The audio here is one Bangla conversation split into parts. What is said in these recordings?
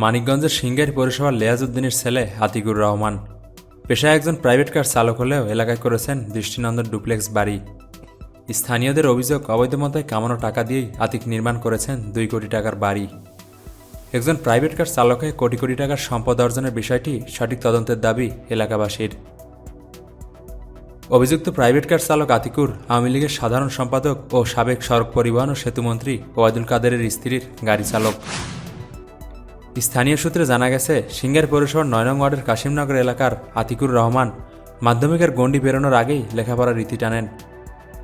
মানিকগঞ্জের সিঙ্গাইর পৌরসভার লেয়াজউদ্দিনের ছেলে আতিকুর রহমান। পেশায় একজন প্রাইভেট কার চালক হলেও এলাকায় করেছেন দৃষ্টিনন্দন ডুপ্লেক্স বাড়ি। স্থানীয়দের অভিযোগ, অবৈধ মতায় কামানো টাকা দিয়েই আতিক নির্মাণ করেছেন দুই কোটি টাকার বাড়ি। একজন প্রাইভেট কার চালকে কোটি কোটি টাকার সম্পদ অর্জনের বিষয়টি সঠিক তদন্তের দাবি এলাকাবাসীর। অভিযুক্ত প্রাইভেট কার চালক আতিকুর আওয়ামী লীগের সাধারণ সম্পাদক ও সাবেক সড়ক পরিবহন ও সেতুমন্ত্রী ওয়াদুল কাদেরের স্ত্রীর গাড়ি চালক। স্থানীয় সূত্রে জানা গেছে, সিঙ্গার পৌরসভার নয় নং ওয়ার্ডের কাশিমনগর এলাকার আতিকুর রহমান মাধ্যমিকের গণ্ডি বেরোনোর আগেই লেখাপড়ার রীতি টানেন।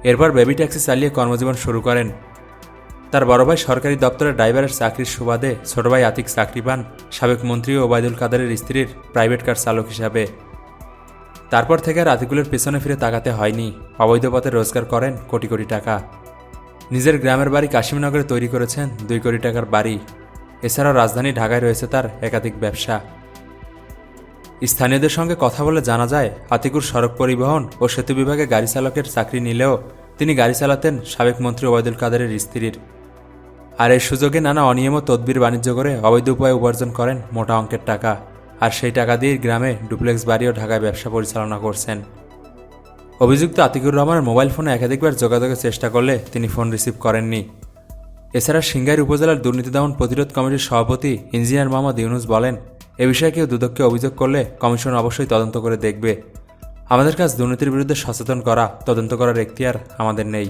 এরপর বেবি ট্যাক্সি চালিয়ে কর্মজীবন শুরু করেন। তার বড় ভাই সরকারি দপ্তরের ড্রাইভারের চাকরির সুবাদে ছোট ভাই আতিক চাকরি পান সাবেক মন্ত্রী ওবায়দুল কাদেরের স্ত্রীর প্রাইভেট কার চালক হিসাবে। তারপর থেকে আর আতিকুলের পেছনে ফিরে তাকাতে হয়নি। অবৈধ পথে রোজগার করেন কোটি কোটি টাকা। নিজের গ্রামের বাড়ি কাশিমনগরে তৈরি করেছেন দুই কোটি টাকার বাড়ি। এছাড়াও রাজধানী ঢাকায় রয়েছে তার একাধিক ব্যবসা। স্থানীয়দের সঙ্গে কথা বলে জানা যায়, আতিকুর সড়ক পরিবহন ও সেতু বিভাগে গাড়ি চালকের চাকরি নিলেও তিনি গাড়ি চালাতেন সাবেক মন্ত্রী ওবায়দুল কাদেরের স্ত্রীর। আর এই সুযোগে নানা অনিয়ম ও তদবির বাণিজ্য করে অবৈধ উপায়ে উপার্জন করেন মোটা অঙ্কের টাকা। আর সেই টাকা দিয়ে গ্রামে ডুপ্লেক্স বাড়ি ও ঢাকায় ব্যবসা পরিচালনা করছেন। অভিযুক্ত আতিকুর রহমানের মোবাইল ফোনে একাধিকবার যোগাযোগের চেষ্টা করলে তিনি ফোন রিসিভ করেননি। এছাড়া সিঙ্গাইর উপজেলার দুর্নীতি দমন প্রতিরোধ কমিটির সভাপতি ইঞ্জিনিয়ার মোহাম্মদ ইউনুস বলেন, এ বিষয়ে কেউ দুদককে অভিযোগ করলে কমিশন অবশ্যই তদন্ত করে দেখবে। আমাদের কাজ দুর্নীতির বিরুদ্ধে সচেতন করা, তদন্ত করার এখতিয়ার আমাদের নেই।